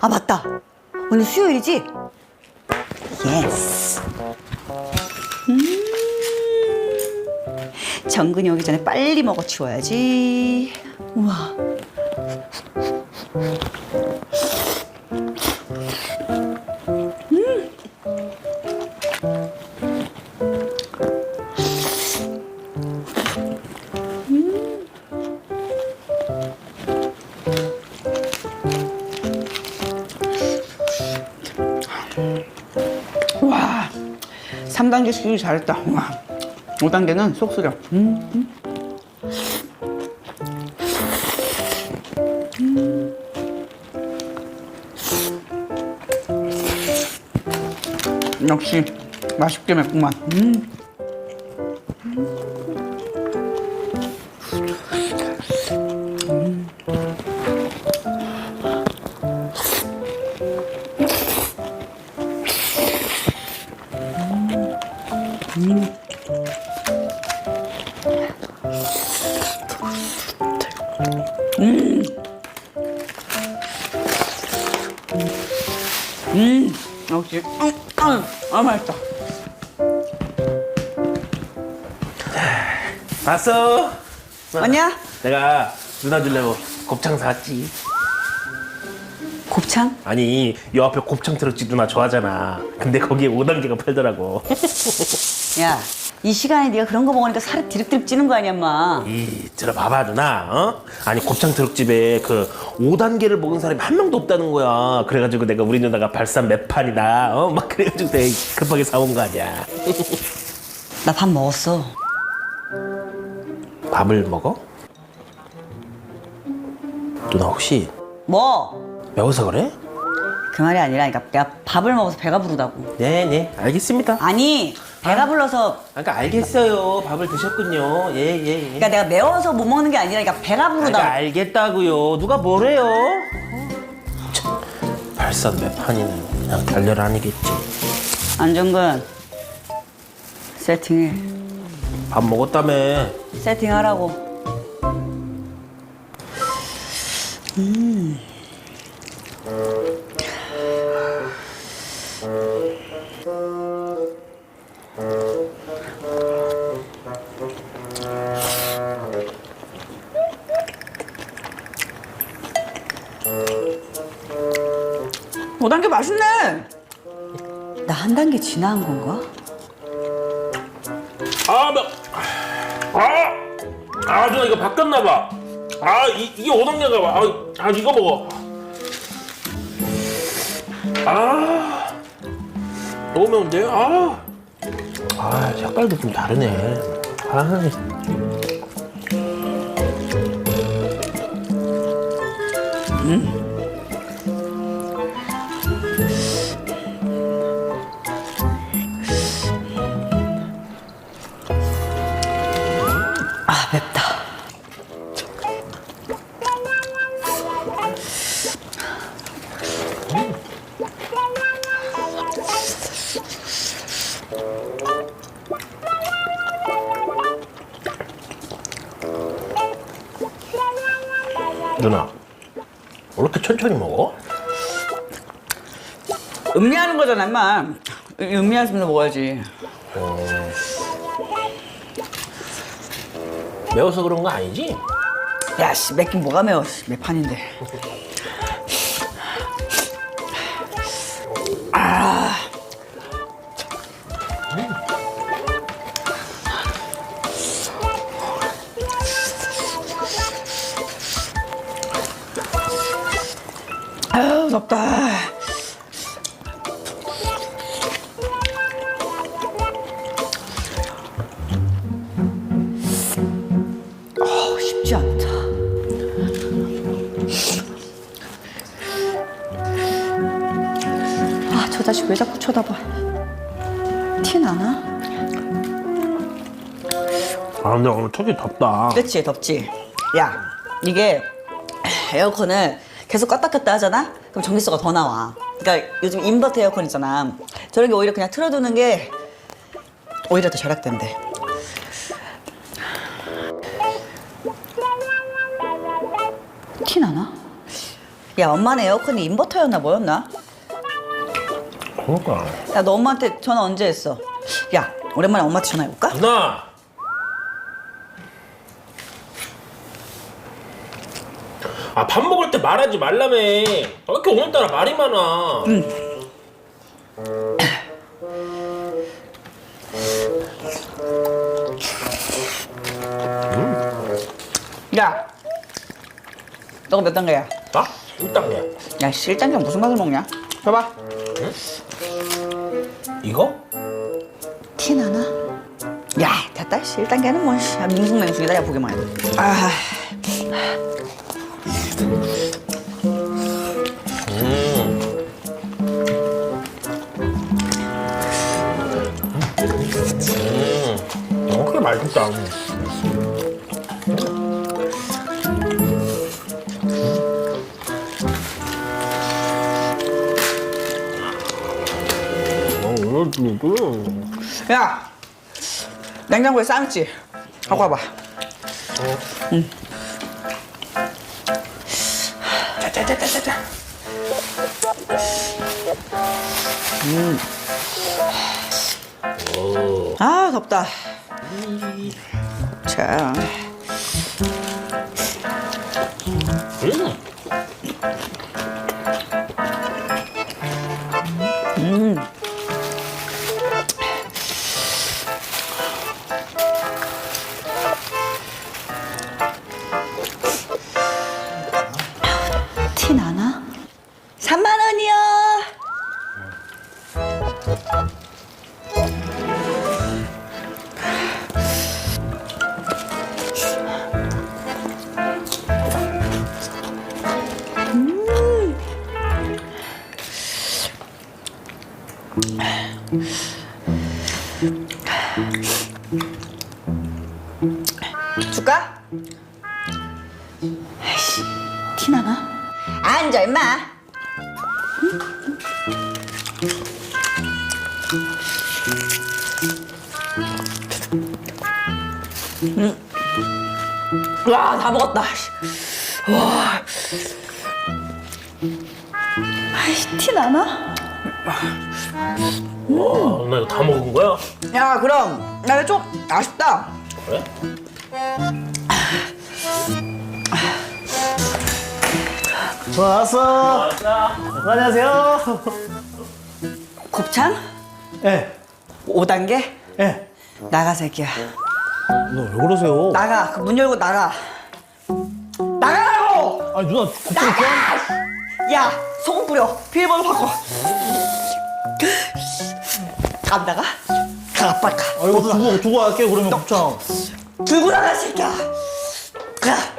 아 맞다. 오늘 수요일이지? 예스. 음. 정근이 오기 전에 빨리 먹어 치워야지. 우와. 3단계 수리 잘했다. 와, 5단계는 속 쓰려. 음, 음. 음. 역시 맛있게 맵구만. 음. 역시, 음, 음, 아 맛있다. 봤어? 왔냐? 내가 누나 주려고 곱창 사왔지. 곱창? 아니, 요 앞에 곱창 트럭집 누나 좋아하잖아. 근데 거기에 5단계가 팔더라고. 야, 이 시간에 네가 그런 거 먹으니까 살이 디립디립 찌는 거 아니야, 엄마? 이, 들어봐봐, 누나. 어? 아니, 곱창 트럭집에 그 5단계를 먹은 사람이 한 명도 없다는 거야. 그래가지고 내가 우리 누나가 발산 몇 판이다. 어? 막 그래가지고 되게 급하게 사온 거 아니야. 나 밥 먹었어. 밥을 먹어? 누나 혹시 뭐? 매워서 그래? 그 말이 아니라니까 내가 밥을 먹어서 배가 부르다고. 네네, 알겠습니다. 아니, 배가 불러서 그러니까 알겠어요. 밥을 드셨군요. 예, 예, 예. 그러니까 내가 매워서 못 먹는 게 아니라 그러니까 배가 그러니까 부르다고. 알겠다고요. 누가 뭐래요? 참, 발산 몇 판이네. 그냥 달려라 아니겠지. 안정근 세팅해. 밥 먹었다며. 세팅하라고. 오단계 맛있네. 나 한 단계 지나간 건가? 아, 나. 아! 아, 누나 이거 바뀌었나 봐. 아, 이, 이게 5단계가 봐. 아, 아, 이거 먹어. 아. 너무 매운데? 아. 아, 색깔도 좀 다르네. 아. 아 누나. 왜 이렇게 천천히 먹어? 음미하는 거잖아, 임마. 음미하면서 먹어야지. 매워서 그런 거 아니지? 야, 씨, 맵긴 뭐가 매워. 씨, 몇 판인데. 아. 덥다. 어, 쉽지 않다. 아, 저 자식 왜 자꾸 쳐다봐? 티 나나? 아, 근데 오늘 턱이 덥다. 그렇지, 덥지. 야, 이게 에어컨을 계속 껐다 켰다 하잖아? 그럼 전기세가 더 나와. 그러니까 요즘 인버터 에어컨 있잖아. 저런 게 오히려 그냥 틀어두는 게 오히려 더 절약된대. 티 나나? 야 엄마는 에어컨이 인버터였나 뭐였나? 그럴까? 야 너 엄마한테 전화 언제 했어? 야 오랜만에 엄마한테 전화해볼까? 누나! 아 밥 먹을 때 말하지 말라며. 왜 이렇게 오늘따라 말이 많아? 야 너가 몇 단계야? 나? 일단이야. 야 씨, 1단계 무슨 맛을 먹냐? 봐봐 이거? 티 나나? 야 됐다 씨 1단계는 뭐 씨, 야, 보기만 해도 아 어, 그게 맛있다. 야 냉장고에 쌈 있지? 갖고 와봐 짜자자자자. 아 덥다. 자 3만 원이요. 줄까? 아이씨, 티 나나? 앉아, 임마. 음. 와, 다 먹었다. 씨. 와. 아이씨, 티 나나? 와, 나 이거 다 먹은 거야? 야, 그럼 나좀 아쉽다. 그래? 왔어. 맞아. 안녕하세요. 곱창? 예, 5단계? 예. 나가, 새끼야. 누나 왜 그러세요? 나가. 그문 열고 나가. 나가라고! 아니 누나 곱창 좋아? 야, 소금 뿌려. 비밀번호 바꿔. 안 나가? 가, 빨리 가. 아 이거 두고 두고 갈게요 그러면 곱창. 들고 나가, 새끼야. 가.